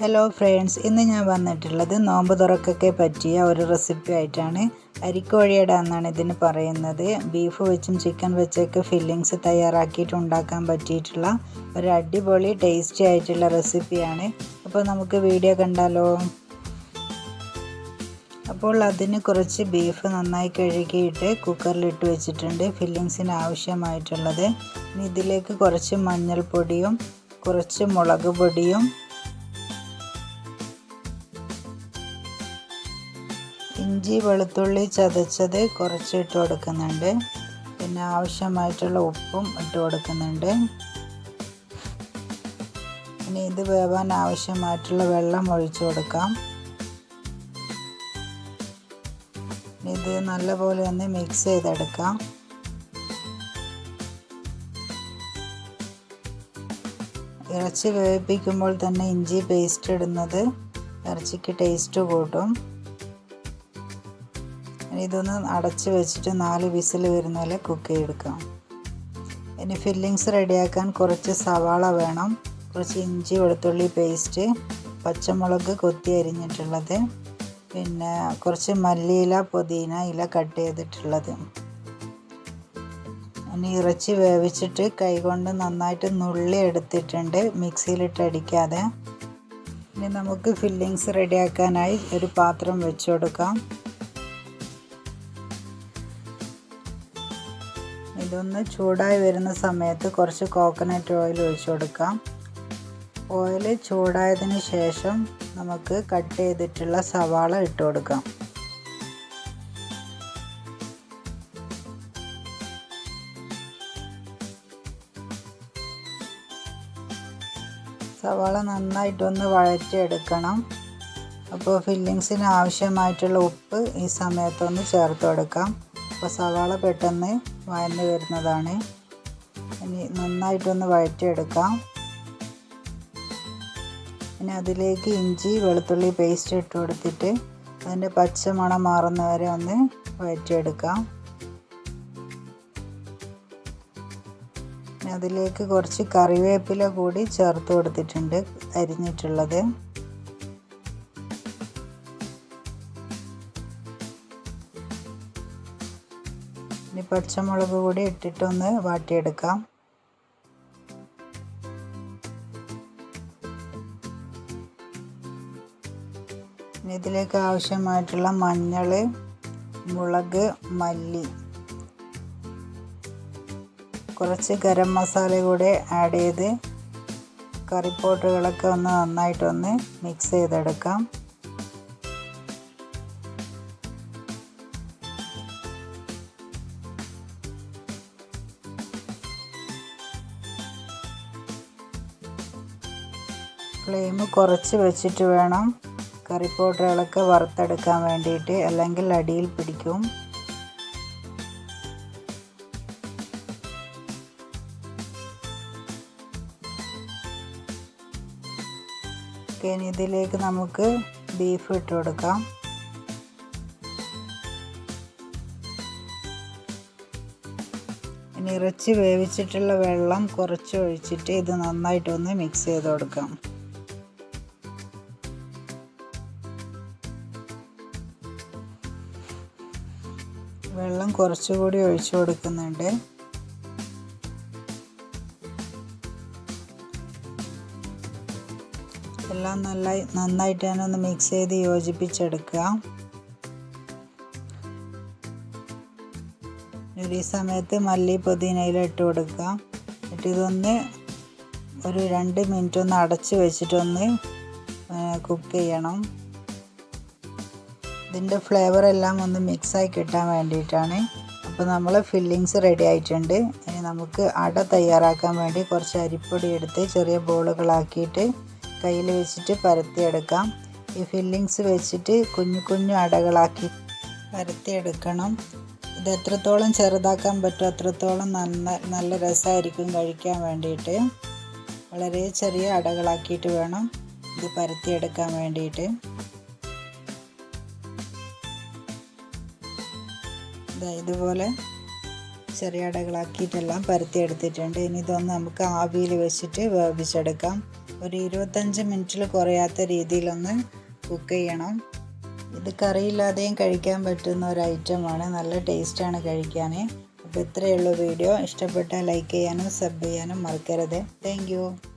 Hello friends ഇന്ന് ഞാൻ വന്നിട്ടുള്ളത് നോമ്പ് തുറക്കൊക്കെ പറ്റിയ ഒരു റെസിപ്പി ആയിട്ടാണ്. അരിക്കോഴിയുടെ എന്നാണ് ഇതിന് പറയുന്നത്. ബീഫ് വെച്ചും ചിക്കൻ വെച്ചൊക്കെ ഫില്ലിങ്സ് തയ്യാറാക്കിയിട്ട് ഉണ്ടാക്കാൻ പറ്റിയിട്ടുള്ള ഒരു അടിപൊളി ടേസ്റ്റി ആയിട്ടുള്ള റെസിപ്പിയാണ് അപ്പോൾ നമുക്ക് വീഡിയോ കണ്ടാലോ? അപ്പോൾ അതിന് കുറച്ച് ബീഫ് നന്നായി കഴുകിയിട്ട് കുക്കറിലിട്ട് വെച്ചിട്ടുണ്ട് ഫില്ലിങ്സിന് ആവശ്യമായിട്ടുള്ളത്. ഇനി ഇതിലേക്ക് കുറച്ച് മഞ്ഞൾപ്പൊടിയും കുറച്ച് മുളക് പൊടിയും ഇഞ്ചി വെളുത്തുള്ളി ചതച്ചത് കുറച്ച് ഇട്ട് കൊടുക്കുന്നുണ്ട്. പിന്നെ ആവശ്യമായിട്ടുള്ള ഉപ്പും ഇട്ട് കൊടുക്കുന്നുണ്ട്. ഇനി ഇത് വേവാൻ ആവശ്യമായിട്ടുള്ള വെള്ളം ഒഴിച്ചു കൊടുക്കാം. ഇത് നല്ലപോലെ ഒന്ന് മിക്സ് ചെയ്തെടുക്കാം. ഇറച്ചി വേവിപ്പിക്കുമ്പോൾ തന്നെ ഇഞ്ചി പേസ്റ്റ് ഇടുന്നത് ഇറച്ചിക്ക് ടേസ്റ്റ് കൂട്ടും. ഇതൊന്ന് അടച്ച് വെച്ചിട്ട് നാല് വിസിൽ വരുന്ന പോലെ കുക്ക് ചെയ്തെടുക്കാം. ഇനി ഫില്ലിങ്സ് റെഡിയാക്കാൻ കുറച്ച് സവാള വേണം. കുറച്ച് ഇഞ്ചി വെളുത്തുള്ളി പേസ്റ്റ് പച്ചമുളക് കൊത്തി അരിഞ്ഞിട്ടുള്ളത്. പിന്നെ കുറച്ച് മല്ലിയില പുതിന ഇല കട്ട് ചെയ്തിട്ടുള്ളത്. ഇനി ഇറച്ചി വേവിച്ചിട്ട് കൈകൊണ്ട് നന്നായിട്ട് നുള്ളി എടുത്തിട്ടുണ്ട്. മിക്സിയിലിട്ട് അടിക്കാതെ. ഇനി നമുക്ക് ഫില്ലിങ്സ് റെഡിയാക്കാനായി ഒരു പാത്രം വെച്ചു കൊടുക്കാം. ഇതൊന്ന് ചൂടായി വരുന്ന സമയത്ത് കുറച്ച് കോക്കനട്ട് ഓയിൽ ഒഴിച്ചു കൊടുക്കാം. ഓയിൽ ചൂടായതിന് ശേഷം നമുക്ക് കട്ട് ചെയ്തിട്ടുള്ള സവാള ഇട്ട് കൊടുക്കാം. സവാള നന്നായിട്ടൊന്ന് വഴറ്റിയെടുക്കണം. അപ്പോൾ ഫില്ലിങ്സിന് ആവശ്യമായിട്ടുള്ള ഉപ്പ് ഈ സമയത്തൊന്ന് ചേർത്ത് കൊടുക്കാം. അപ്പോൾ സവാള പെട്ടെന്ന് വഴന്ന് വരുന്നതാണ്. ഇനി നന്നായിട്ടൊന്ന് വഴറ്റിയെടുക്കാം. ഇനി അതിലേക്ക് ഇഞ്ചി വെളുത്തുള്ളി പേസ്റ്റ് ഇട്ട് കൊടുത്തിട്ട് അതിന്റെ പച്ചമണം മാറുന്ന വരെ ഒന്ന് വഴറ്റിയെടുക്കാം. അതിലേക്ക് കുറച്ച് കറിവേപ്പില കൂടി ചേർത്ത് കൊടുത്തിട്ടുണ്ട് അരിഞ്ഞിട്ടുള്ളത്. ഇനി പച്ചമുളക് കൂടി ഇട്ടിട്ടൊന്ന് വാട്ടിയെടുക്കാം. ഇതിലേക്ക് ആവശ്യമായിട്ടുള്ള മഞ്ഞൾ മുളക് മല്ലി. കുറച്ച് ഗരം മസാല കൂടെ ആഡ് ചെയ്ത് കറിപ്പോട്ടുകളൊക്കെ ഒന്ന് നന്നായിട്ടൊന്ന് മിക്സ് ചെയ്തെടുക്കാം. ഫ്ലെയിം കുറച്ച് വെച്ചിട്ട് വേണം കറി പൗഡറുകളൊക്കെ വറുത്തെടുക്കാൻ വേണ്ടിയിട്ട് അല്ലെങ്കിൽ അടിയിൽ പിടിക്കും. ഇനി ഇതിലേക്ക് നമുക്ക് ബീഫ് ഇട്ട് കൊടുക്കാം. ഇനി ഇറച്ചി വേവിച്ചിട്ടുള്ള വെള്ളം കുറച്ച് ഒഴിച്ചിട്ട് ഇത് നന്നായിട്ടൊന്ന് മിക്സ് ചെയ്ത് കൊടുക്കാം. വെള്ളം കുറച്ചുകൂടി ഒഴിച്ചു കൊടുക്കുന്നുണ്ട്. എല്ലാം നല്ല നന്നായിട്ട് തന്നെ ഒന്ന് മിക്സ് ചെയ്ത് യോജിപ്പിച്ചെടുക്കുക. ഒരു സമയത്ത് മല്ലി പുതിനയില ഇട്ട് കൊടുക്കുക. എന്നിട്ട് ഇതൊന്ന് ഒരു രണ്ട് മിനിറ്റ് ഒന്ന് അടച്ച് വെച്ചിട്ടൊന്ന് കുക്ക് ചെയ്യണം. ഇതിന്റെ ഫ്ലേവർ എല്ലാം ഒന്ന് മിക്സായി കിട്ടാൻ വേണ്ടിയിട്ടാണ്. അപ്പോൾ നമ്മൾ ഫില്ലിങ്സ് റെഡി ആയിട്ടുണ്ട്. ഇനി നമുക്ക് അട തയ്യാറാക്കാൻ വേണ്ടി കുറച്ച് അരിപ്പൊടി എടുത്ത് ചെറിയ ബോളുകളാക്കിയിട്ട് കയ്യിൽ വെച്ചിട്ട് പരത്തിയെടുക്കാം. ഈ ഫില്ലിങ്സ് വെച്ചിട്ട് കുഞ്ഞു കുഞ്ഞു അടകളാക്കി പരത്തിയെടുക്കണം. ഇത് എത്രത്തോളം ചെറുതാക്കാൻ പറ്റുമോ അത്രത്തോളം നന്ന നല്ല രസമായിരിക്കും കഴിക്കാൻ വേണ്ടിയിട്ട്. വളരെ ചെറിയ അടകളാക്കിയിട്ട് വേണം ഇത് പരത്തിയെടുക്കാൻ വേണ്ടിയിട്ട്. ഇതുപോലെ ചെറിയ അടകളാക്കിയിട്ടെല്ലാം പരത്തിയെടുത്തിട്ടുണ്ട് ഇനി ഇതൊന്ന് നമുക്ക് ആവിയിൽ വെച്ചിട്ട് വേവിച്ചെടുക്കാം. ഒരു ഇരുപത്തഞ്ച് മിനിറ്റിൽ കുറയാത്ത രീതിയിലൊന്ന് കുക്ക് ചെയ്യണം. ഇത് കറിയില്ലാതെയും കഴിക്കാൻ പറ്റുന്ന ഒരു ഐറ്റമാണ്. നല്ല ടേസ്റ്റാണ് കഴിക്കാൻ അപ്പോൾ ഇത്രയുള്ള വീഡിയോ. ഇഷ്ടപ്പെട്ടാൽ ലൈക്ക് ചെയ്യാനും സബ് ചെയ്യാനും മറക്കരുത്. താങ്ക്